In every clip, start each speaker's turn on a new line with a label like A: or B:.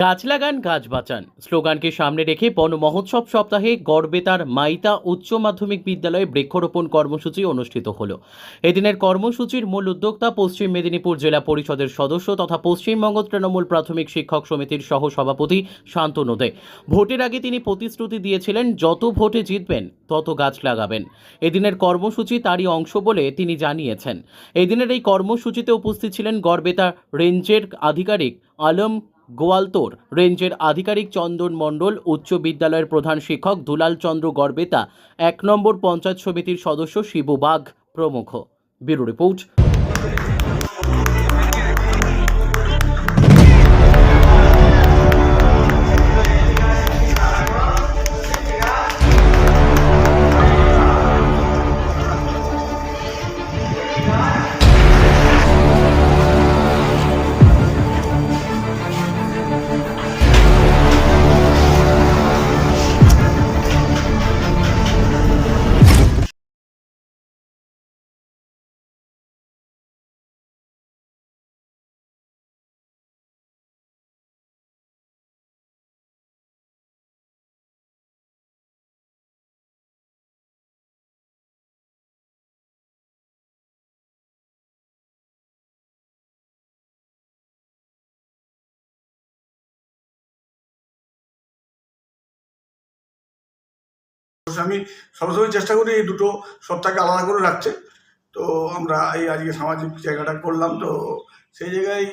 A: গাছ লাগান, গাছ বাঁচান। স্লোগানকে সামনে রেখে বন মহোৎসব সপ্তাহে গড়বেতার মাইতা উচ্চ মাধ্যমিক বিদ্যালয়ে বৃক্ষরোপণ কর্মসূচি অনুষ্ঠিত হল। এদিনের কর্মসূচির মূল উদ্যোক্তা পশ্চিম মেদিনীপুর জেলা পরিষদের সদস্য তথা পশ্চিমবঙ্গ তৃণমূল প্রাথমিক শিক্ষক সমিতির সহ সভাপতি শান্তনু দে। ভোটের আগে তিনি প্রতিশ্রুতি দিয়েছিলেন, যত ভোটে জিতবেন, তত গাছ লাগাবেন। এদিনের কর্মসূচি তারই অংশ বলে তিনি জানিয়েছেন। এদিনের এই কর্মসূচিতে উপস্থিত ছিলেন গড়বেতা রেঞ্জের আধিকারিক আলম গোয়ালতোর রেঞ্জের আধিকারিক চন্দন মণ্ডল, উচ্চ বিদ্যালয়ের প্রধান শিক্ষক দুলাল চন্দ্র গড়বেতা, এক নম্বর পঞ্চায়েত সমিতির সদস্য শিবু বাঘ প্রমুখ। ব্যুরো রিপোর্ট
B: আমি সবসময় চেষ্টা করি এই দুটো সত্তাকে আলাদা করে রাখতে। তো আমরা এই আজকে সামাজিক জায়গাটা করলাম, তো সেই জায়গায়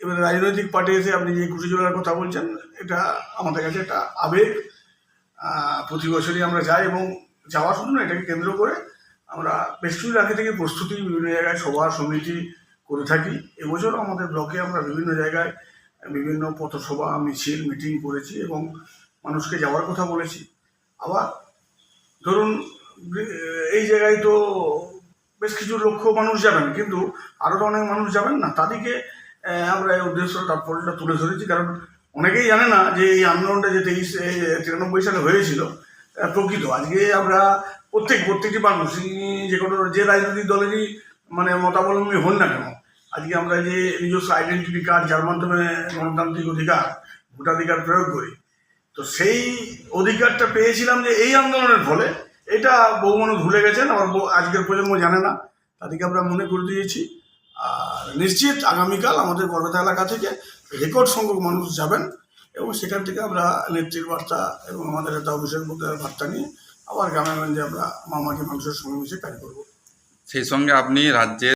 B: এবারে রাজনৈতিক পার্টি এসে আপনি যে খুশি জোড়ার কথা বলছেন, এটা আমাদের কাছে একটা আবেগ। প্রতি বছরই আমরা যাই এবং যাওয়া শুধু না, এটাকে কেন্দ্র করে আমরা বেশ কিছু আগে থেকে প্রস্তুতি, বিভিন্ন জায়গায় সভা, সমিতি করে থাকি। এবছর আমাদের ব্লকে আমরা বিভিন্ন জায়গায় বিভিন্ন পথসভা, মিছিল, মিটিং করেছি এবং মানুষকে যাওয়ার কথা বলেছি। আবার ধরুন, এই জায়গায় তো বেশ কিছু লক্ষ মানুষ যাবেন, কিন্তু আরও তো অনেক মানুষ যাবেন না। তাদেরকে আমরা এই উদ্দেশ্য তাৎপর্যটা তুলে ধরেছি, কারণ অনেকেই জানে না যে এই আন্দোলনটা যে তেইশ তিরানব্বই সালে হয়েছিল প্রকৃত। আজকে আমরা প্রত্যেক, প্রত্যেকটি মানুষ যে কোনো যে রাজনৈতিক দলেরই মানে মতাবলম্বী হন না কেন, আজকে আমরা যে নিজস্ব আইডেন্টিটি কার্ড যার মাধ্যমে গণতান্ত্রিক অধিকার, ভোটাধিকার প্রয়োগ করি তো সেই অধিকারটা পেয়েছিলাম যে এই আন্দোলনের ফলে। এটা বহু মানুষ ভুলে গেছেন আবার আজকের প্রজন্ম জানে না, তাদেরকে আমরা মনে করে দিয়েছি। আর নিশ্চিত আগামীকাল আমাদের বরবেতা এলাকা থেকে রেকর্ড সংখ্যক মানুষ যাবেন এবং সেখান থেকে আমরা নেত্রীর বার্তা এবং আমাদের একটা অভিষেক বুদ্ধের বার্তা নিয়ে আবার গ্রামে গঞ্জে আমরা মামাকে মানুষের সঙ্গে মিশে কাজ করব।
C: সেই সঙ্গে আপনি রাজ্যের